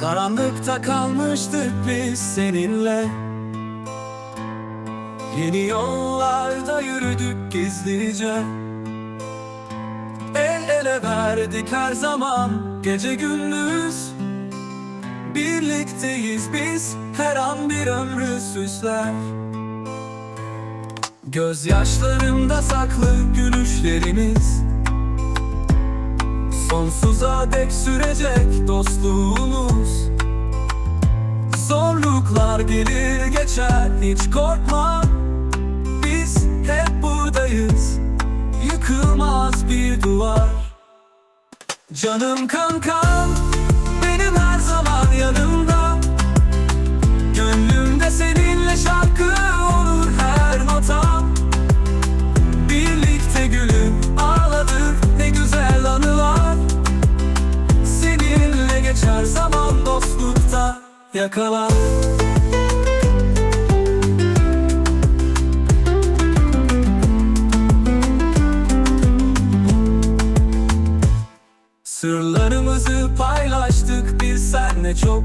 Karanlıkta kalmıştık biz seninle. Yeni yollarda yürüdük gizlice. El ele verdik her zaman gece gündüz. Birlikteyiz biz her an bir ömrü süsler. Gözyaşlarımda saklı gülüşlerimiz. Sonsuza dek sürecek dostluğumuz Zorluklar gelir geçer hiç korkma. Biz hep buradayız. Yıkılmaz bir duvar. Canım kankam Benim her zaman yanımda. Gönlümde seninle şarkı olur her notam Birlikte gülüp ağladık ne güzel anılar. Seninle geçer zaman dostlukta yakalar Sırlarımızı paylaştık biz senle çok.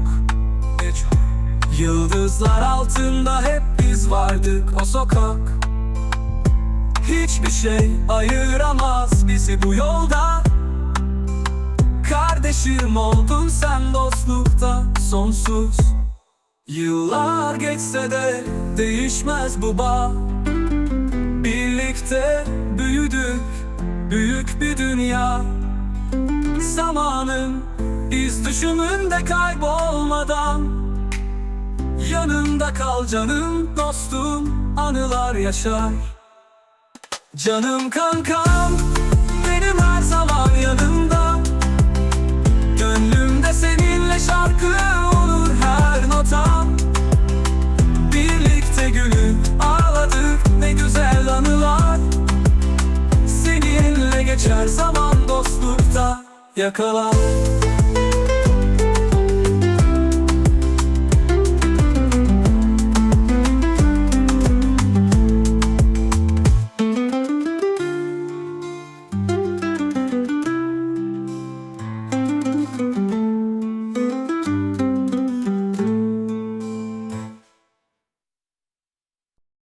Çok Yıldızlar altında hep biz vardık o sokak. Hiçbir şey ayıramaz bizi bu yolda. Kardeşim oldun sen dostlukta sonsuz. Yıllar geçse de değişmez bu bağ. Birlikte büyüdük büyük bir dünya Zamanın iz düşümünde kaybolmadan Yanımda kal canım dostum. Anılar yaşar. Canım kankam benim her zaman yanımda. Gönlümde seninle şarkı olur her notam Birlikte gülüp ağladık ne güzel anılar. Seninle geçer zaman dostlukta yakalar